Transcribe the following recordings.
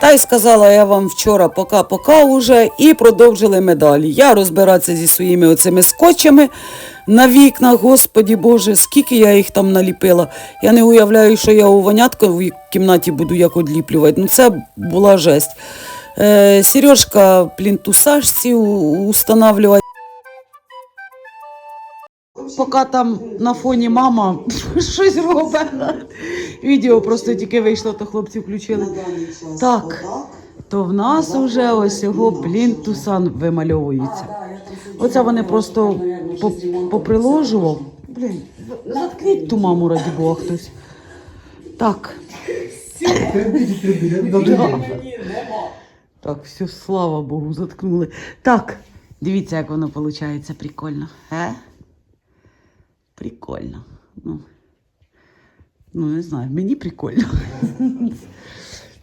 Та й сказала я вам вчора пока-пока уже і продовжили ми далі. Я розбиратися зі своїми оцими скотчами на вікнах, господі Боже, скільки я їх там наліпила. Я не уявляю, що я у вонятковій кімнаті буду як одліплювати. Ну це була жесть. Е, Сережка плінтусажці устанавливає. Поки там на фоні мама щось робить. Відео просто тільки вийшло, то хлопці включили. Так, то в нас уже ось його плінтусан вимальовується. Оце вони просто по- поприложував. Блін, заткніть ту маму, раді Бога, хтось. Так. Так, все, слава Богу, заткнули. Так, дивіться, як воно виходить прикольно. Е? Прикольно. Ну, ну, не знаю, мені прикольно.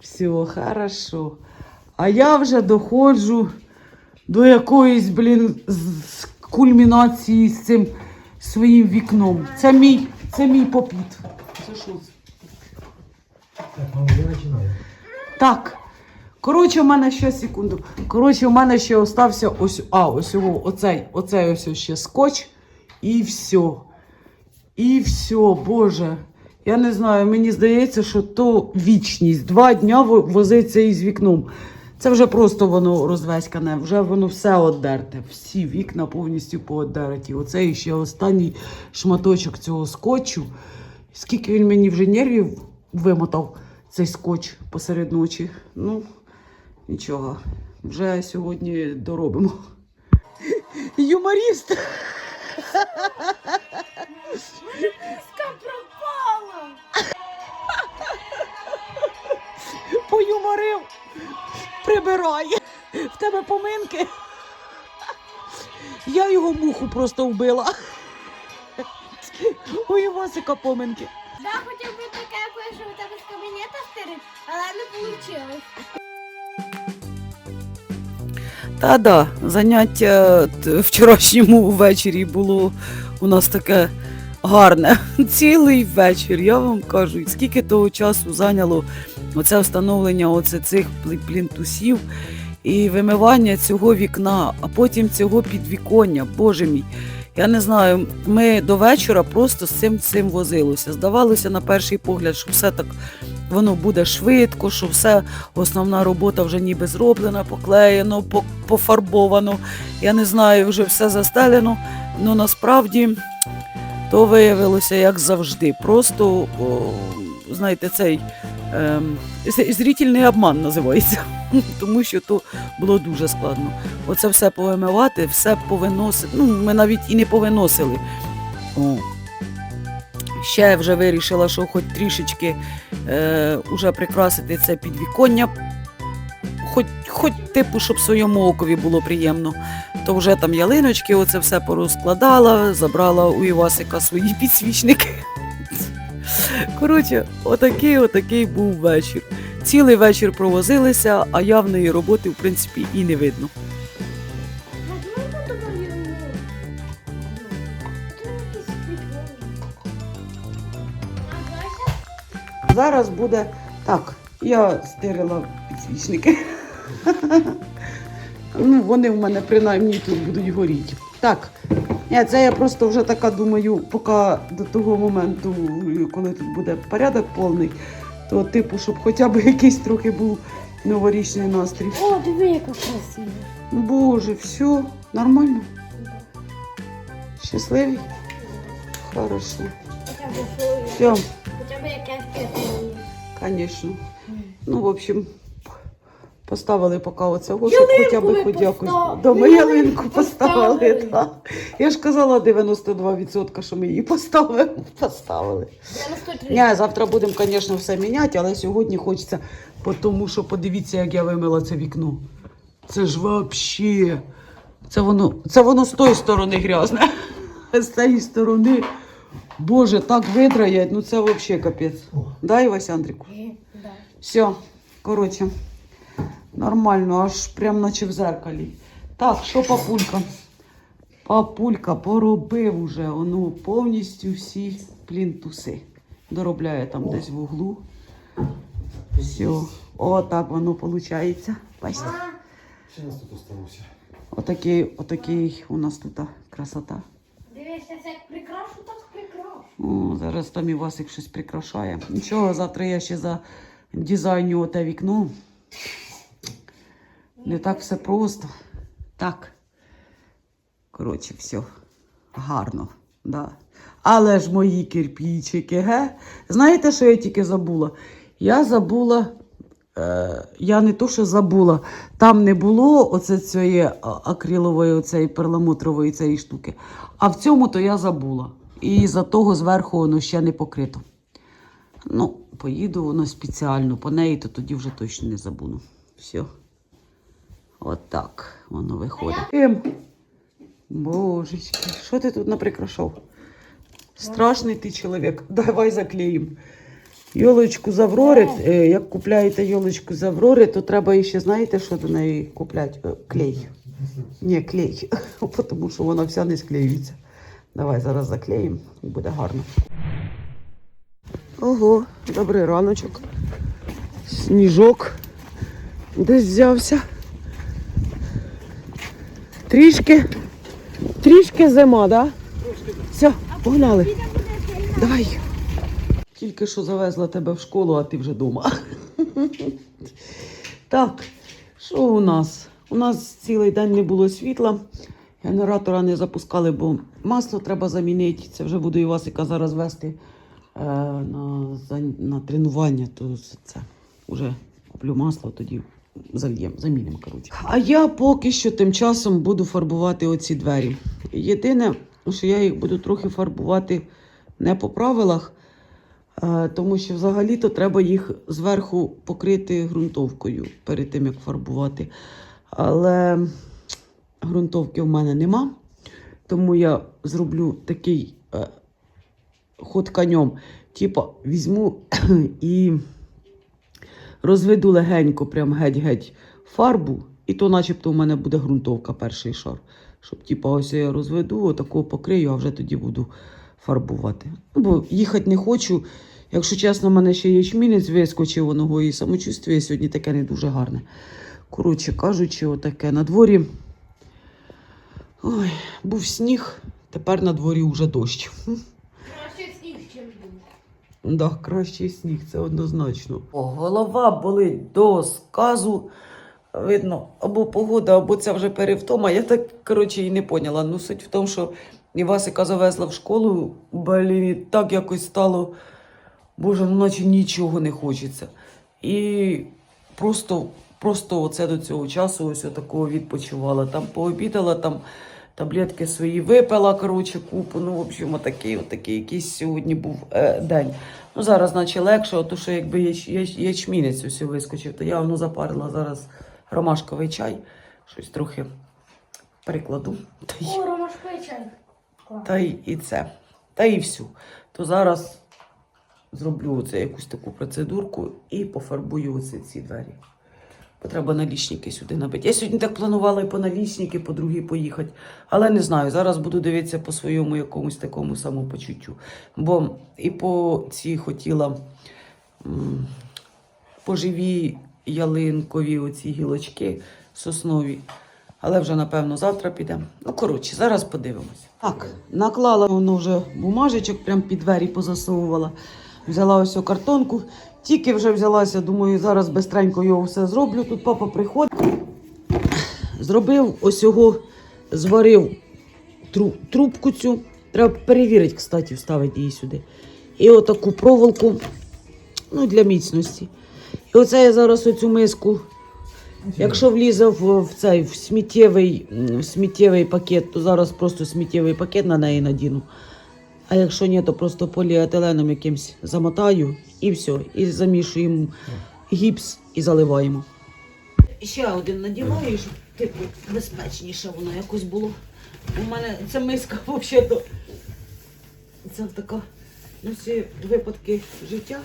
Все, хорошо. А я вже доходжу до якоїсь, блін, з- кульмінації з цим своїм вікном. Це мій, це мій попіт. Це що? Так, мама, я починаю. Так. Коротше, у мене ще секунду. Коротше, у мене ще остався ось, а, ось його, оцей, оцей ось ще скотч. І все. І все, Боже. Я не знаю, мені здається, що то вічність. Два дня возиться із вікном. Це вже просто воно розвеськане, вже воно все оддерте. Всі вікна повністю пооддереті. Оце ще останній шматочок цього скотчу. Скільки він мені вже нервів вимотав цей скотч посеред ночі. Ну, нічого, вже сьогодні доробимо. Юморіст. Ска пропала! Поюморив. Прибирай. В тебе поминки. Я його муху просто вбила. У Івасика поминки. Да, хотів би таке кое-що у тебе з кабінета стирить, але не вийшло. Та да, заняття вчорашньому ввечері було у нас таке гарне. Цілий вечір, я вам кажу, скільки того часу зайняло оце встановлення оце цих плінтусів і вимивання цього вікна, а потім цього підвіконня. Боже мій. Я не знаю, ми до вечора просто з цим цим возилося. Здавалося на перший погляд, що все так воно буде швидко, що все основна робота вже ніби зроблена, поклеєно, пофарбовано. Я не знаю, вже все застелено. Ну насправді то виявилося як завжди. Просто, о, знаєте, цей з- зрительний обман називається. Тому що то було дуже складно. Оце все повимивати, все повиносити. Ну, ми навіть і не повиносили. О. Ще вже вирішила, що хоч трішечки е, уже прикрасити це підвіконня. Хоч, хоч типу, щоб своєму окові було приємно. То вже там ялиночки, оце все порозкладала, забрала у Івасика свої підсвічники. Коротше, отакий, отакий був вечір. Цілий вечір провозилися, а явної роботи, в принципі, і не видно. Зараз буде так. Я стирила підсвічники. ну, вони в мене принаймні тут будуть горіти. Так. Ні, це я просто вже така думаю, поки до того моменту, коли тут буде порядок повний, то типу, щоб хоча б якийсь трохи був новорічний настрій. О, диви, яка красива. Боже, все, нормально. Щасливий? Хорошо. Хоча б якесь. Конечно. Ну, в общем, поставили поки оце, щоб хоча б хоч якось. Да, ми ялинку поставили. поставили. Да. Я ж казала 92%, що ми її поставили. поставили. 93. Ні, завтра будемо, звісно, все міняти, але сьогодні хочеться, тому що подивіться, як я вимила це вікно. Це ж взагалі. Це воно, це воно з тої сторони грязне. З цієї сторони. Боже, так видраять, ну це взагалі капець. Дай Вась Андріку. Да. Все, коротше, нормально, аж прям наче в зеркалі. Так, що папулька? Папулька поробив уже воно повністю всі плінтуси. Доробляє там десь в углу. Все, О, так воно виходить. Бачите? Ще нас тут оставався. Отакий, отакий у нас тут красота. Це як прикрашу, так прикрашу. О, зараз там і Васик щось прикрашає. Нічого, завтра я ще за дизайню оте вікно. Не так все просто. Так. Коротше, все. Гарно. Да. Але ж мої кирпічики, ге? Знаєте, що я тільки забула? Я забула. Е, я не то, що забула, там не було оце цієї акрилової, оцеї перламутрової цієї штуки. А в цьому то я забула. І за того зверху воно ще не покрито. Ну, поїду воно спеціально по неї, то тоді вже точно не забуду. Все. От так воно виходить. Ем. Божечки, що ти тут наприкрашав? Страшний ти чоловік. Давай заклеїмо. Йолочку з Аврори, е, як купляєте йолочку з Аврори, то треба іще, знаєте, що до неї купляти? Е, Клей. Ні, клей. Тому що вона вся не склеюється. Давай зараз заклеїмо, буде гарно. Ого, добрий раночок. Сніжок десь взявся. Трішки, трішки зима, да? Все, погнали. Давай. Тільки що завезла тебе в школу, а ти вже вдома. Так, що у нас? У нас цілий день не було світла. Генератора не запускали, бо масло треба замінити. Це вже буду Івасика зараз вести е, на, на тренування. То це вже куплю масло, тоді зальємо, замінимо. Коротше. А я поки що тим часом буду фарбувати оці двері. Єдине, що я їх буду трохи фарбувати не по правилах. Е, Тому що взагалі-то треба їх зверху покрити ґрунтовкою перед тим, як фарбувати. Але ґрунтовки в мене нема. Тому я зроблю такий е, ход конем. Типа візьму і розведу легенько, прям геть-геть фарбу, і то начебто у мене буде ґрунтовка перший шар. Щоб типа, ось я розведу, отако покрию, а вже тоді буду фарбувати. Ну, бо їхати не хочу. Якщо чесно, в мене ще ячмінець вискочив оного і самочувствие сьогодні таке не дуже гарне. Коротше кажучи, отаке на дворі. Ой, був сніг, тепер на дворі вже дощ. Краще сніг, чим дощ. Да, кращий сніг, це однозначно. Голова болить до сказу. Видно, або погода, або це вже перевтома. Я так, коротше, і не поняла. Ну, суть в тому, що Івасика завезла в школу, блін, так якось стало, боже, ну, наче нічого не хочеться. І просто, просто оце до цього часу ось такого відпочивала. Там пообідала, там таблетки свої випила, коротше, купу. Ну, в общем, отакий, отакий якийсь сьогодні був е, день. Ну, зараз наче легше, то що якби яч, яч, ячмінець ось вискочив, то я воно запарила зараз ромашковий чай, щось трохи прикладу. Та й, О, ромашковий чай. Та й і це. Та і всю. То зараз зроблю оце якусь таку процедурку і пофарбую оці ці двері. Треба налічники сюди набити. Я сьогодні так планувала і по налічники, по другі поїхати. Але не знаю, зараз буду дивитися по своєму якомусь такому самопочуттю. Бо і по ці хотіла м, по живі ялинкові оці гілочки соснові. Але вже, напевно, завтра підемо. Ну, коротше, зараз подивимось. Так, наклала воно вже бумажечок, прям під двері позасовувала. Взяла ось цю картонку. Тільки вже взялася, думаю, зараз бистренько його все зроблю. Тут папа приходить. Зробив ось його, зварив тру- трубку цю. Треба перевірити, кстати, вставити її сюди. І отаку проволоку ну, для міцності. І оце я зараз оцю миску Якщо влізе в, в цей в сміттєвий, в сміттєвий пакет, то зараз просто сміттєвий пакет на неї надіну. А якщо ні, то просто поліетиленом якимсь замотаю і все. І замішуємо гіпс і заливаємо. Ще один надіваю, щоб типу безпечніше воно якось було. У мене ця миска взагалі це така на всі випадки життя.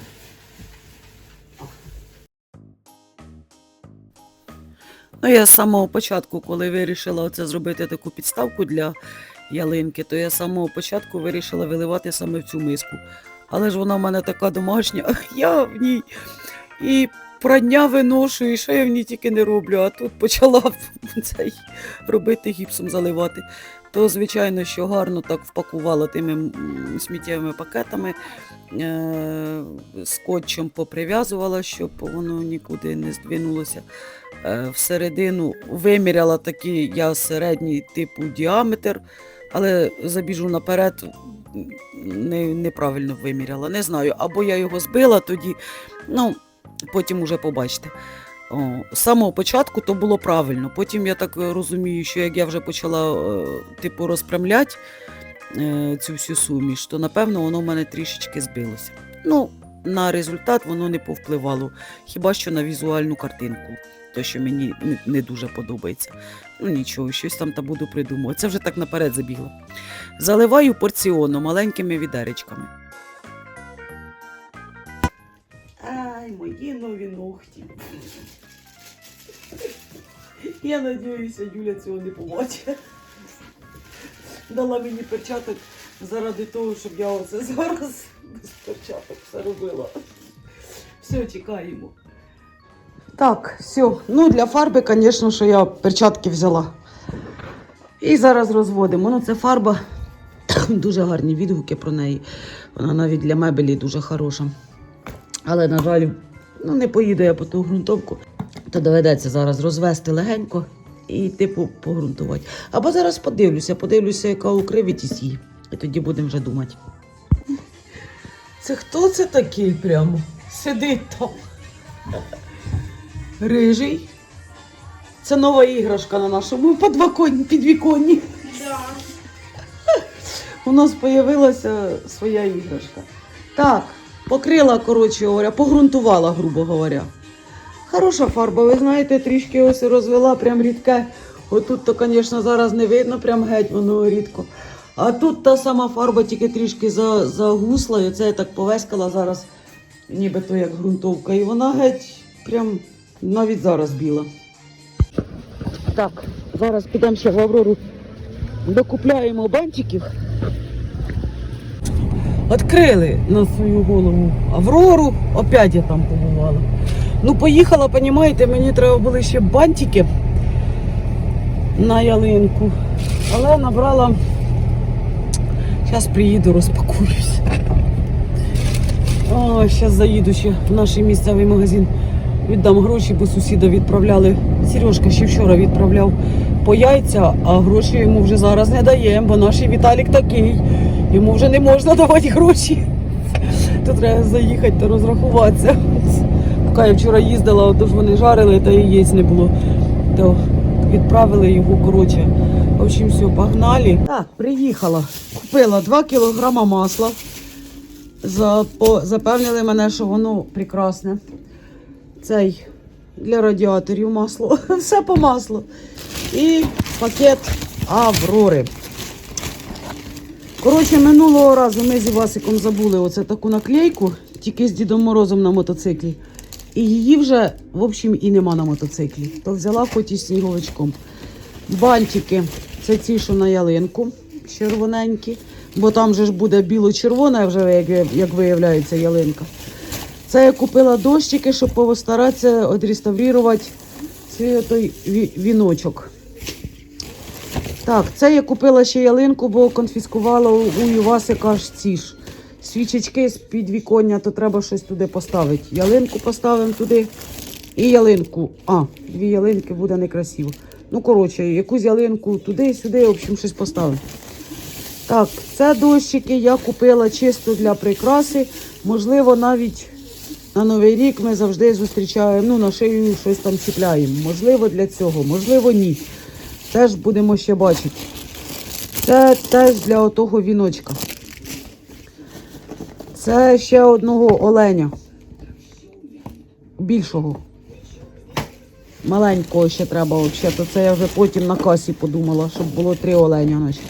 Ну, я з самого початку, коли вирішила оце зробити таку підставку для ялинки, то я з самого початку вирішила виливати саме в цю миску. Але ж вона в мене така домашня, я в ній і прання виношу, і що я в ній тільки не роблю, а тут почала цей робити гіпсом заливати. То, звичайно, що гарно так впакувала тими сміттєвими пакетами, е- скотчем поприв'язувала, щоб воно нікуди не здвинулося. Е, всередину виміряла такий я середній типу діаметр, але забіжу наперед, не, неправильно виміряла. Не знаю, або я його збила тоді, ну, потім уже побачите. О, з самого початку то було правильно. Потім я так е, розумію, що як я вже почала е, типу розпрямляти е, цю всю суміш, то напевно воно в мене трішечки збилося. Ну, на результат воно не повпливало, хіба що на візуальну картинку, то що мені не, дуже подобається. Ну нічого, щось там та буду придумувати. Це вже так наперед забігло. Заливаю порціонно маленькими відеречками. Ай, мої нові ногті. Я надіюся, Юля цього не побачить. Дала мені перчаток заради того, щоб я оце зараз без перчаток все робила. Все, чекаємо. Так, все. Ну, для фарби, звісно, що я перчатки взяла. І зараз розводимо. Ну, це фарба. Дуже гарні відгуки про неї. Вона навіть для мебелі дуже хороша. Але, на жаль, ну, не поїду я по ту ґрунтовку, то доведеться зараз розвести легенько і, типу, погрунтувати. Або зараз подивлюся, подивлюся, яка укривітість її. І тоді будемо вже думати. Це хто це такий прямо? Сидить там. Рижий. Це нова іграшка на нашому подваконні, підвіконні. Да. У нас з'явилася своя іграшка. Так, покрила, коротше говоря, погрунтувала, грубо говоря. Хороша фарба, ви знаєте, трішки ось розвела, прям рідке. Отут, то, звісно, зараз не видно, прям геть воно рідко. А тут та сама фарба тільки трішки загусла, і це я так повескала зараз, нібито як ґрунтовка. І вона геть прям навіть зараз біла. Так, зараз підемо ще в Аврору, докупляємо бантиків. Відкрили на свою голову Аврору, опять я там побувала. Ну, поїхала, понімаєте, мені треба були ще бантики на ялинку. Але набрала. Зараз приїду, розпакуюсь. О, зараз заїду ще в наш місцевий магазин. Віддам гроші, бо сусіда відправляли. Сережка ще вчора відправляв по яйця, а гроші йому вже зараз не даємо, бо наш Віталік такий. Йому вже не можна давати гроші. То треба заїхати та розрахуватися. Поки я вчора їздила, то ж вони жарили, та яєць не було. То відправили його, коротше. В общем, все, погнали. Так, приїхала. Купила 2 кілограма масла. Запевнили мене, що воно прекрасне. Цей для радіаторів масло. Все по маслу. І пакет Аврори. Коротше, минулого разу ми з Івасиком забули оце таку наклейку, тільки з Дідом Морозом на мотоциклі. І її вже, в общем, і нема на мотоциклі. То взяла хоч із сніговичком. Бантики це ці, що на ялинку, червоненькі. Бо там же ж буде біло-червона, вже, як, як виявляється, ялинка. Це я купила дощики, щоб постаратися відреставрувати цей той віночок. Так, це я купила ще ялинку, бо конфіскувала у, Івасика ж ці ж свічечки з підвіконня, то треба щось туди поставити. Ялинку поставимо туди і ялинку. А, дві ялинки буде некрасиво. Ну, коротше, якусь ялинку туди, сюди, в общем, щось поставимо. Так, це дощики я купила чисто для прикраси. Можливо, навіть на Новий рік ми завжди зустрічаємо, ну, на шию щось там чіпляємо. Можливо, для цього, можливо, ні. Теж будемо ще бачити. Це теж для отого віночка. Це ще одного оленя. Більшого. Маленького ще треба взагалі. То це я вже потім на касі подумала, щоб було три оленя. Наші.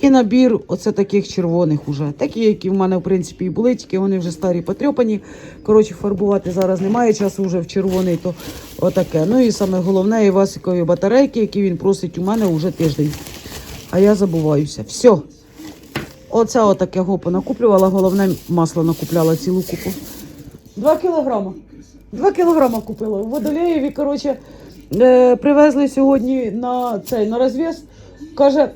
І набір оце таких червоних уже. Такі, які в мене, в принципі, і були, тільки вони вже старі потрьопані. Коротше, фарбувати зараз немає часу вже в червоний, то отаке. Ну і саме головне Івасикові батарейки, які він просить у мене вже тиждень. А я забуваюся. Все. Оце отаке гопо накуплювала. Головне масло накупляла цілу купу. Два кілограма. Два кілограма купила. В Водолеєві, коротше, е, привезли сьогодні на цей на розв'яз. Каже,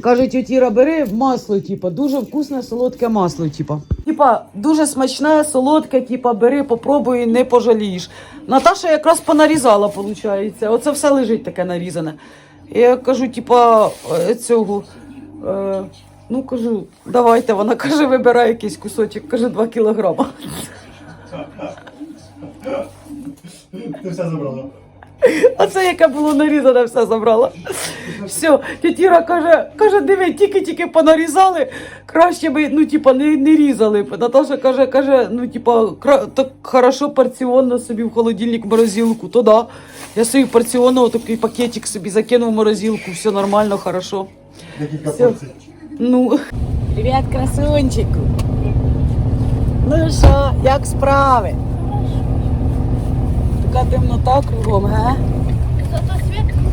каже, тітіра, бери масло, типа, дуже вкусне, солодке масло, типа. Типа, дуже смачне, солодке, типа, бери, попробуй, не пожалієш. Наташа якраз понарізала, виходить. Оце все лежить таке нарізане. Я кажу, типа, е, цього. Е, ну, кажу, давайте. Вона каже, вибирай якийсь кусочок, каже, 2 кілограма. Ти все забрала. А це яке було нарізане, все забрала. Все, тітіра каже, каже, диви, тільки-тільки понарізали, краще би, ну, типа, не, не різали. Наташа каже, каже, ну, типа, так хорошо порціонно собі в холодильник морозилку, то да. Я собі порціонно такий пакетик собі закинув в морозилку, все нормально, хорошо. Все. Ну. Привіт, красунчику. Ну що, як справи? Така темнота кругом, ге? Зато світ кругом.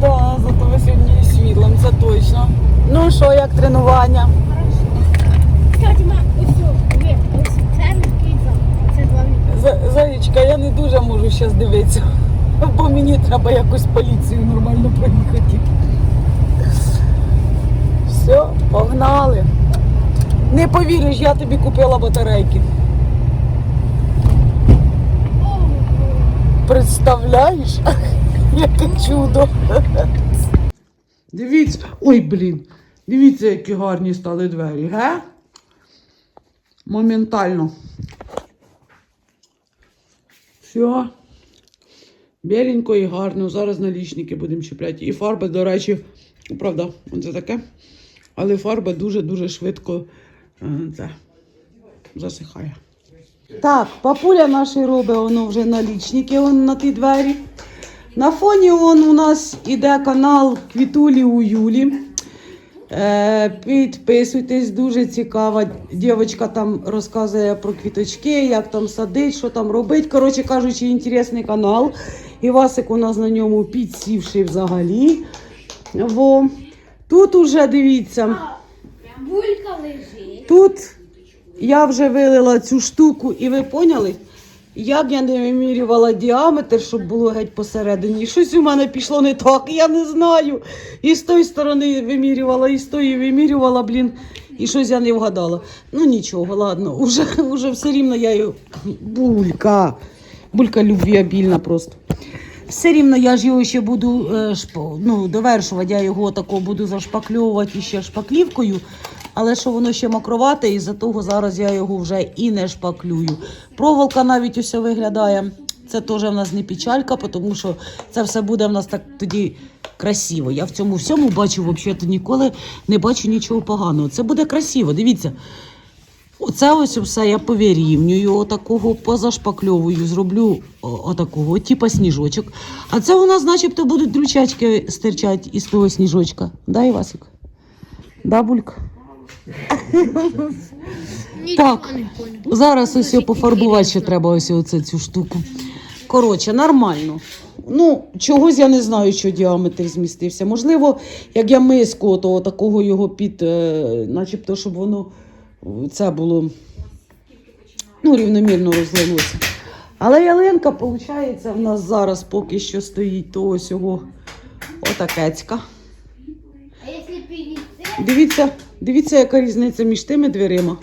Да, ви сьогодні і світлом, це точно. Ну що, як тренування? Кстати, ма, ось є, ось це міський зал. Це два. За- Заєчка, я не дуже можу зараз дивитися, бо мені треба якось поліцію нормально проїхати. Все, погнали. Не повіриш, я тобі купила батарейки. Представляєш? Яке чудо. Дивіться, ой, блін. Дивіться, які гарні стали двері, ге? Моментально. Все. Біленько і гарно. Зараз налічники будемо чіпляти. І фарба, до речі, правда, це таке. Але фарба дуже-дуже швидко е, це, засихає. Так, папуля наша робить воно вже налічники он на ті двері. На фоні он у нас іде канал Квітулі у Юлі. Е, підписуйтесь, дуже цікава. Дівчинка там розказує про квіточки, як там садить, що там робить. Коротше кажучи, інтересний канал. І Васик у нас на ньому підсівший взагалі. Во. Тут уже дивіться. Тут я вже вилила цю штуку, і ви поняли, як я не вимірювала діаметр, щоб було геть посередині. Щось у мене пішло не так, я не знаю. І з тої сторони вимірювала, і з тої вимірювала, блін, і щось я не вгадала. Ну нічого, ладно, уже, уже все рівно я його. Булька. Булька любвіабільна просто. Все рівно я ж його ще буду е, ну, довершувати, я його тако буду зашпакльовувати ще шпаклівкою. Але що воно ще мокровате, і за того зараз я його вже і не шпаклюю. Проволока навіть усе виглядає. Це теж в нас не печалька, тому що це все буде в нас так тоді красиво. Я в цьому всьому бачу, взагалі, ніколи не бачу нічого поганого. Це буде красиво, дивіться. Оце ось все я повирівнюю, отакого позашпакльовую, зроблю отакого, типа сніжочок. А це у нас, начебто, будуть дручачки стирчать із того сніжочка. Да, Івасик? Да, Так, зараз ось його пофарбувати ще треба ось оце, цю штуку. Коротше, нормально. Ну, чогось я не знаю, що діаметр змістився. Можливо, як я миску, то такого його під, е, начебто, щоб воно е, це було ну, рівномірно розлилося. Але ялинка, виходить, в нас зараз поки що стоїть то ось його отакецька. А якщо підійти, Дивіться, дивіться, яка різниця між тими дверима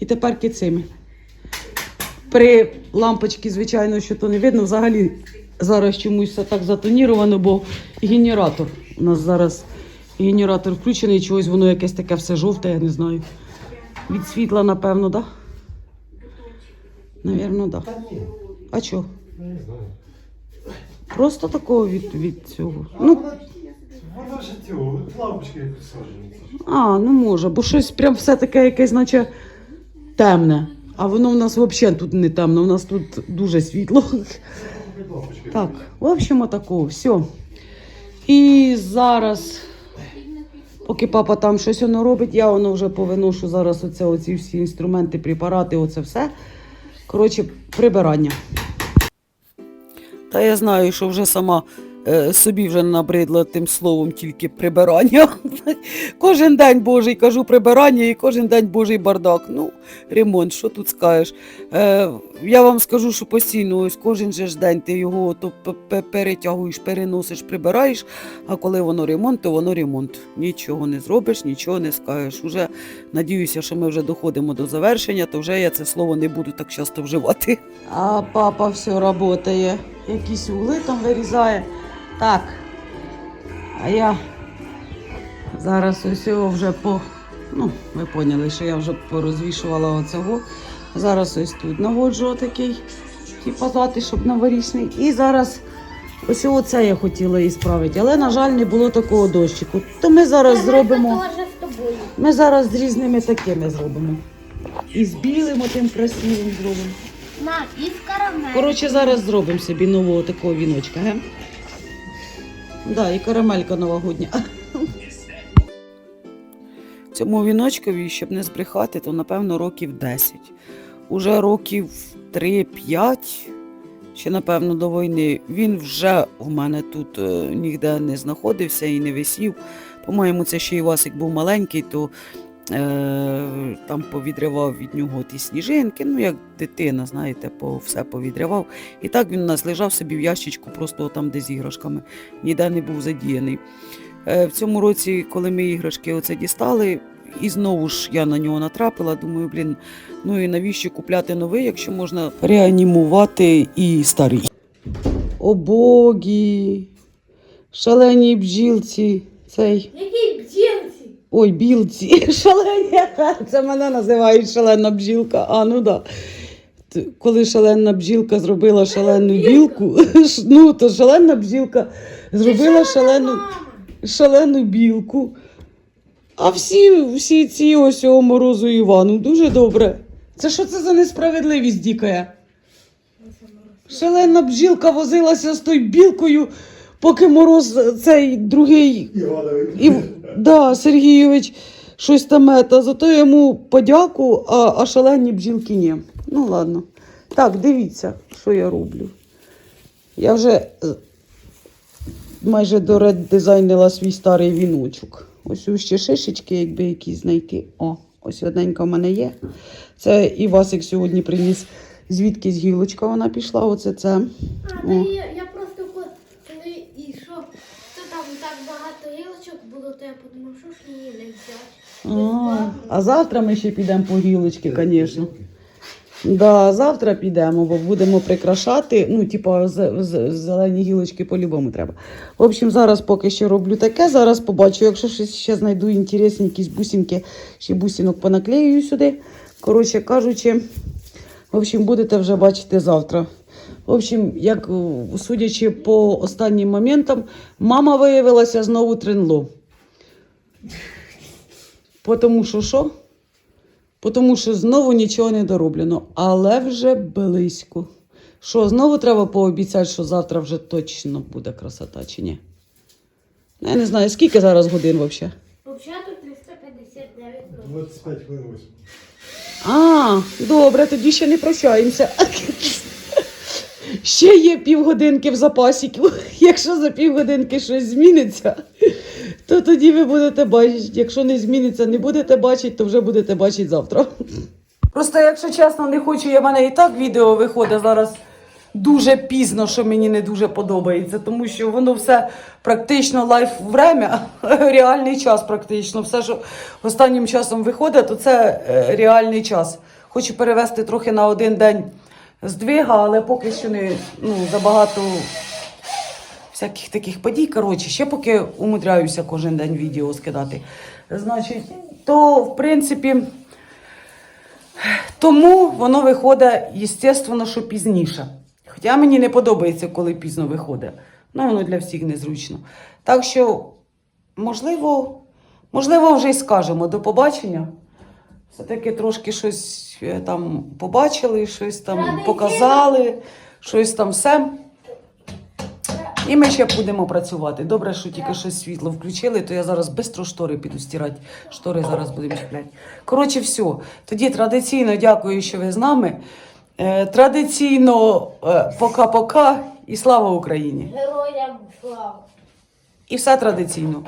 і тепер цими. При лампочці, звичайно, що то не видно. Взагалі зараз чомусь все так затоніровано, бо генератор. У нас зараз генератор включений, чогось воно якесь таке все жовте, я не знаю. Від світла, напевно, так? Да? Навірно, так. Да. А чого? не знаю. Просто такого від, від цього. Ну, вона, ж цього, лампочки саджені. А, ну може, бо щось прям все таке якесь, наче темне. А воно в нас взагалі тут не темно, у нас тут дуже світло. Так, в общем, отако, все. І зараз, поки папа там щось воно робить, я воно вже повиношу зараз оце, оці всі інструменти, препарати, оце все. Коротше, прибирання. Та я знаю, що вже сама е, собі вже набридло тим словом тільки прибирання. кожен день Божий кажу прибирання і кожен день Божий бардак. Ну, ремонт, що тут скажеш? Е, я вам скажу, що постійно ось кожен же ж день ти його то перетягуєш, переносиш, прибираєш, а коли воно ремонт, то воно ремонт. Нічого не зробиш, нічого не скажеш. Уже надіюся, що ми вже доходимо до завершення, то вже я це слово не буду так часто вживати. А папа все працює. Якісь угли там вирізає. Так. А я зараз ось його вже по. Ну, ви поняли, що я вже порозвішувала оцього. Зараз ось тут наводжу такий, типу зати, щоб новорічний. І зараз ось оце я хотіла і справити. Але, на жаль, не було такого дощику. То ми зараз зробимо. Тоже з тобою. Ми зараз з різними такими зробимо. І з білим отим красивим зробимо. Мам, і з карамель. Коротше, зараз зробимо собі нового такого віночка, ге? Да, і карамелька новогодня. Цьому віночкові, щоб не збрехати, то напевно років 10. Уже років 3-5, ще напевно до війни. Він вже в мене тут е, ніде не знаходився і не висів. По-моєму, це ще Івасик був маленький, то там повідривав від нього ті сніжинки, ну як дитина, знаєте, по, все повідривав. І так він у нас лежав собі в ящичку, просто там, де з іграшками, ніде не був задіяний. Е, в цьому році, коли ми іграшки оце дістали, і знову ж я на нього натрапила, думаю, блін, ну і навіщо купляти новий, якщо можна реанімувати і старий. О богі, шалені бджілці, цей. Які бджілці? Ой, білці, шалені. Це мене називають шалена бджілка. А, ну да. Коли шалена бджілка зробила шалену білку, ну то шалена бджілка зробила шалену, шалену білку. А всі, всі ці ось о морозу Івану дуже добре. Це що це за несправедливість дікає? Шалена бджілка возилася з тою білкою, поки мороз цей другий і, да, Сергійович щось там ета, зато йому подяку, а, а шалені бджілки ні. Ну ладно. Так, дивіться, що я роблю. Я вже е, майже дореддизайнила свій старий віночок. Ось ось ще шишечки, якби якісь знайти. О, ось одненька в мене є. Це Івасик сьогодні приніс, звідки з гілочка вона пішла. Оце це. А, О. та я, я просто ко- коли йшов, то там так багато гілочок було, то я подумав, що ж її не взяти. А, а завтра ми ще підемо по гілочки, звісно. Да, завтра підемо, бо будемо прикрашати. Ну, типу, з, з, зелені гілочки по-любому треба. В общем, зараз поки що роблю таке. Зараз побачу, якщо щось ще знайду інтересні якісь бусинки, ще бусинок понаклею сюди. Коротше кажучи, в общем, будете вже бачити завтра. В общем, як судячи по останнім моментам, мама виявилася знову тренло. Тому що що? Тому що знову нічого не дороблено, але вже близько. Що, знову треба пообіцяти, що завтра вже точно буде красота чи ні? Ну, Я не знаю, скільки зараз годин взагалі? Взагалі тут 359 років. 25 хвилин А, добре, тоді ще не прощаємося. Ще є півгодинки в запасі. Якщо за півгодинки щось зміниться, то тоді ви будете бачити. Якщо не зміниться, не будете бачити, то вже будете бачити завтра. Просто, якщо чесно, не хочу, я в мене і так відео виходить зараз дуже пізно, що мені не дуже подобається, тому що воно все практично лайф время, реальний час практично. Все, що останнім часом виходить, то це е, реальний час. Хочу перевести трохи на один день здвига, але поки що не ну, забагато всяких таких подій. Коротше, ще поки умудряюся кожен день відео скидати. Значить, то в принципі. Тому воно виходить, естественно, що пізніше. Хоча мені не подобається, коли пізно виходить. Ну, воно для всіх незручно. Так що, можливо, можливо, вже й скажемо до побачення. Все-таки трошки щось там побачили, щось там показали, щось там все. І ми ще будемо працювати. Добре, що тільки щось світло включили, то я зараз швидко штори піду стирати. Штори зараз будемо чіпляти. Коротше, все. Тоді традиційно дякую, що ви з нами. Е, Традиційно е, пока-пока і слава Україні! Героям слава! І все традиційно.